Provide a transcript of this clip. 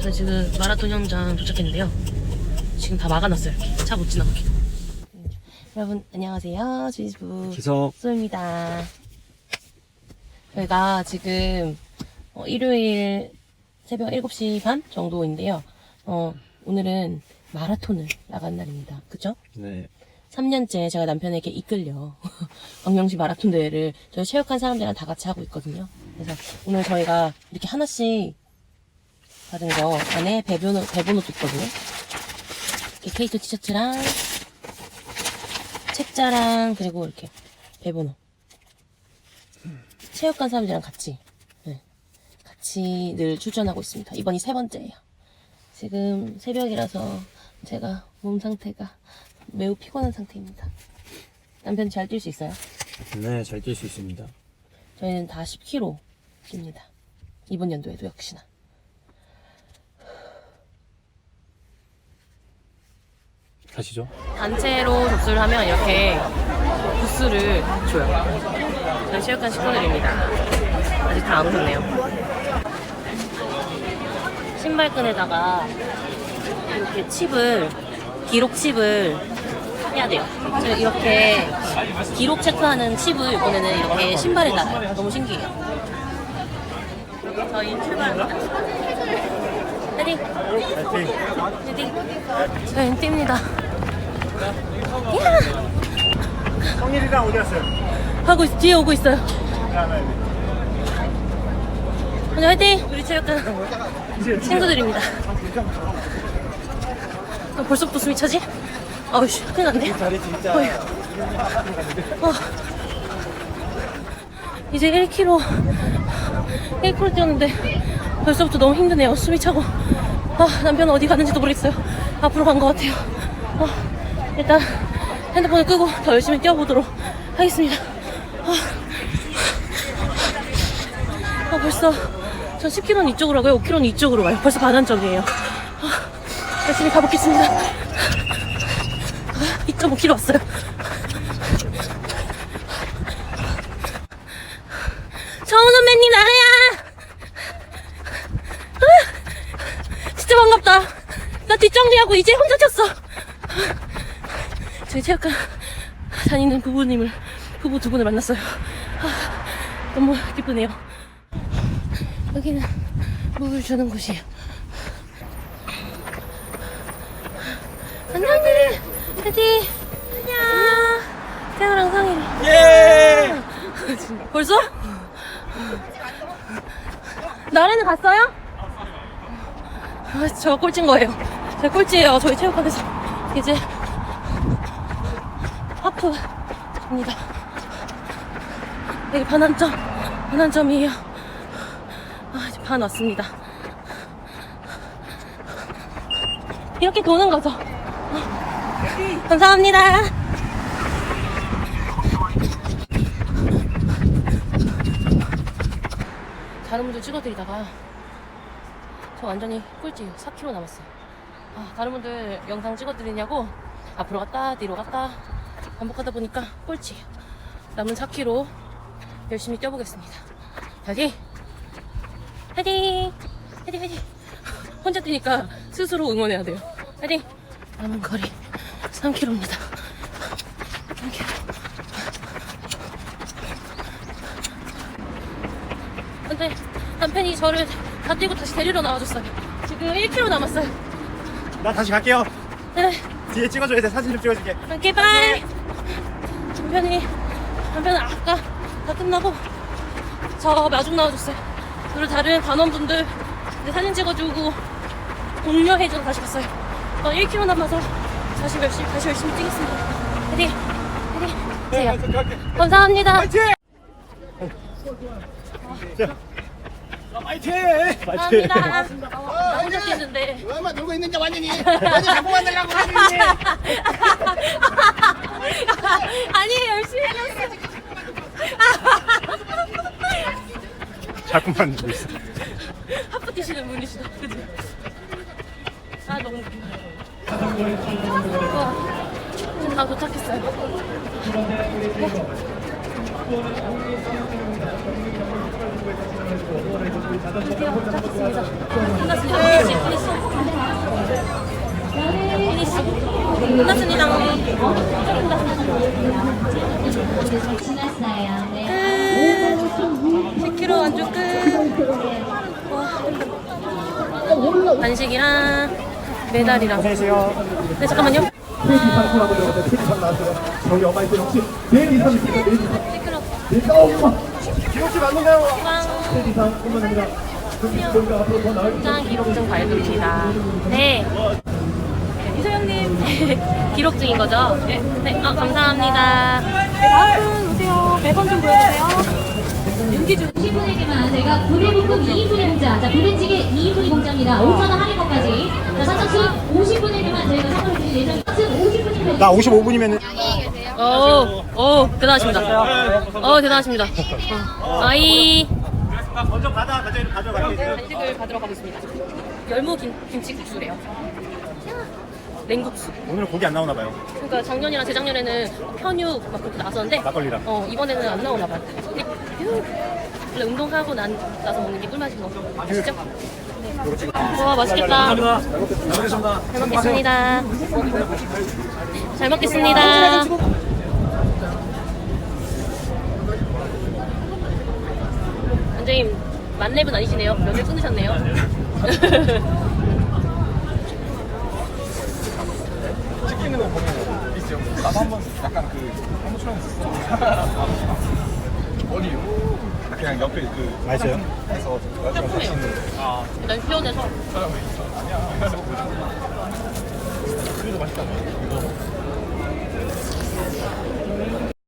그래서 지금 마라톤 현장 도착했는데요. 지금 다 막아놨어요. 차 못 지나가게. 여러분 안녕하세요. 주이스부 기석 소입니다. 저희가 지금 어, 일요일 새벽 7시 반 정도인데요. 어, 오늘은 마라톤을 나간 날입니다. 그죠? 네 3년째 제가 남편에게 이끌려 광명시 마라톤 대회를 저희 체육관 사람들이랑 다 같이 하고 있거든요. 그래서 오늘 저희가 이렇게 하나씩 받은 거 안에 배번호, 배번호도 있거든요. 이렇게 K2 티셔츠랑 책자랑 그리고 이렇게 배번호. 체육관 사람들이랑 같이 네, 같이 늘 출전하고 있습니다. 이번이 세 번째예요. 지금 새벽이라서 제가 몸 상태가 매우 피곤한 상태입니다. 남편 잘 뛸 수 있어요? 네, 잘 뛸 수 있습니다. 저희는 다 10km 뜁니다. 이번 연도에도 역시나. 가시죠. 단체로 접수를 하면 이렇게 부스를 줘요. 저희 체육관 식구들입니다. 아직 다 안 오셨네요. 신발끈에다가 이렇게 칩을, 기록 칩을 해야 돼요. 이렇게 기록 체크하는 칩을 이번에는 이렇게 신발에 달아요. 너무 신기해요. 저희 출발합니다. 저희는 뜁니다. 성일이랑 어디 갔어요? 하고 있, 뒤에 오고 있어요. 오늘 화이팅! 우리 체육관 친구들입니다. 아, 벌써부터 숨이 차지? 아우 씨, 큰일 났네. 다리 진짜 어휴. 어. 이제 1km 1km 뛰었는데 벌써부터 너무 힘드네요. 숨이 차고 아, 남편은 어디 가는지도 모르겠어요. 앞으로 간 것 같아요. 어, 일단 핸드폰을 끄고 더 열심히 뛰어보도록 하겠습니다. 아, 아, 벌써 전 10km는 이쪽으로 가고요. 5km는 이쪽으로 가요. 벌써 반환점이에요. 아, 열심히 가보겠습니다. 2.5km 왔어요. 정은 선배님 나야! 아, 진짜 반갑다. 나 뒷정리 하고 이제 혼자 쳤어. 저희 체육관 다니는 부부님을 부부 두 분을 만났어요. 아, 너무 기쁘네요. 여기는 물을 주는 곳이에요. 안녕, 테디. 안녕. 태아랑 상일이. 예! 벌써? 나래는 갔어요? 아, 저 꼴찌인 거예요. 제 꼴찌예요. 저희 체육관에서 이제 하프 입니다. 여기 반환점, 반환점이에요. 아, 이제 반 왔습니다. 이렇게 도는 거죠. 어. 감사합니다. 다른 분들 찍어드리다가 저 완전히 꼴찌예요. 4km 남았어요. 아, 다른 분들 영상 찍어드리냐고 앞으로 갔다 뒤로 갔다 반복하다 보니까 꼴찌예요. 남은 4km 열심히 뛰어보겠습니다. 화이팅! 화이팅! 화이팅 화이팅! 혼자 뛰니까 스스로 응원해야 돼요. 화이팅! 남은 거리 3km입니다. 3km. 근데 남편이 저를 다 뛰고 다시 데리러 나와줬어요. 지금 1km 남았어요. 나 다시 갈게요. 네, 뒤에 찍어줘야 돼. 사진 좀 찍어줄게. 함께 바이. 남편이 남편은 아까 다 끝나고 저 마중 나와줬어요. 그리고 다른 단원분들 이제 사진 찍어주고 독려해줘서 다시 갔어요. 어, 1km 남아서 다시 열심히 다시 열심히 뛰겠습니다. 화이팅, 화이팅. 네. 감사합니다. 파이팅! 자. 파이팅! 파이팅! 감사합니다. 나 혼자 뛰는데. 얼마 놀고 있는지 완전히 완전 잡고 만들려고 하니 아니 열심히 했어. 자꾸 만 들고 있어. 하프 뛰시는 분이시다. 그지? 아 너무 웃긴다. 와, 지금 다 도착했어요. 네. 끝났습니다. 지났어요. 네. 끝. 10km 완주 끝. 와, 간식이랑 메달이랑. 안녕하세요. 네, 잠깐만요. 혹시 내 일 이상 있으면 내일 이상 10km. 내일 엄마 기록지 맞는가요? 빵. 내일 이상. 그럼 저희가 앞으로 더 나을 장 기록증 발급입니다. 네. 이소영님 기록증인 거죠? 네. 네. 아 감사합니다. 네, 다음 분 오세요. 매번 좀 보여주세요. 윤기 중. 10분에게만 저희가 부대볶음 2인분의 공짜. 자, 부대찌개 2인분의 공짜입니다. 5,000원 할인권까지. 자, 선착순 50분에게만 저희가 선물을 드릴 예정입니다. 선착순 50분이면 나 55분이면은 오, 오 대단하십니다. 어 대단하십니다. 어. 아이 먼저 받아 가져 가져갈게. 간식을 받으러 가고 있습니다. 열무 김, 김치국수래요. 냉국수. 오늘은 고기 안 나오나 봐요. 그러니까 작년이랑 재작년에는 편육 막 그렇게 나왔었는데 막걸리랑. 어 이번에는 안 나오나 봐요. 근데 휴, 원래 운동하고 난 나서 먹는 게 꿀맛인 거 아시죠? 네. 와 맛있겠다. 잘 먹겠습니다. 잘 먹겠습니다. 잘 먹겠습니다. 원장님 만렙은 아니시네요. 면을 끊으셨네요. 찍히는 거 보면 있어요. 나도 한번 약간 그 한번 출연했었어. 어디요? 그냥 옆에 그 맛있어요? 해서 나중에 같이 있는 아난 표현해서 사람이 있어. 아니야. 그래도 맛있다. 이거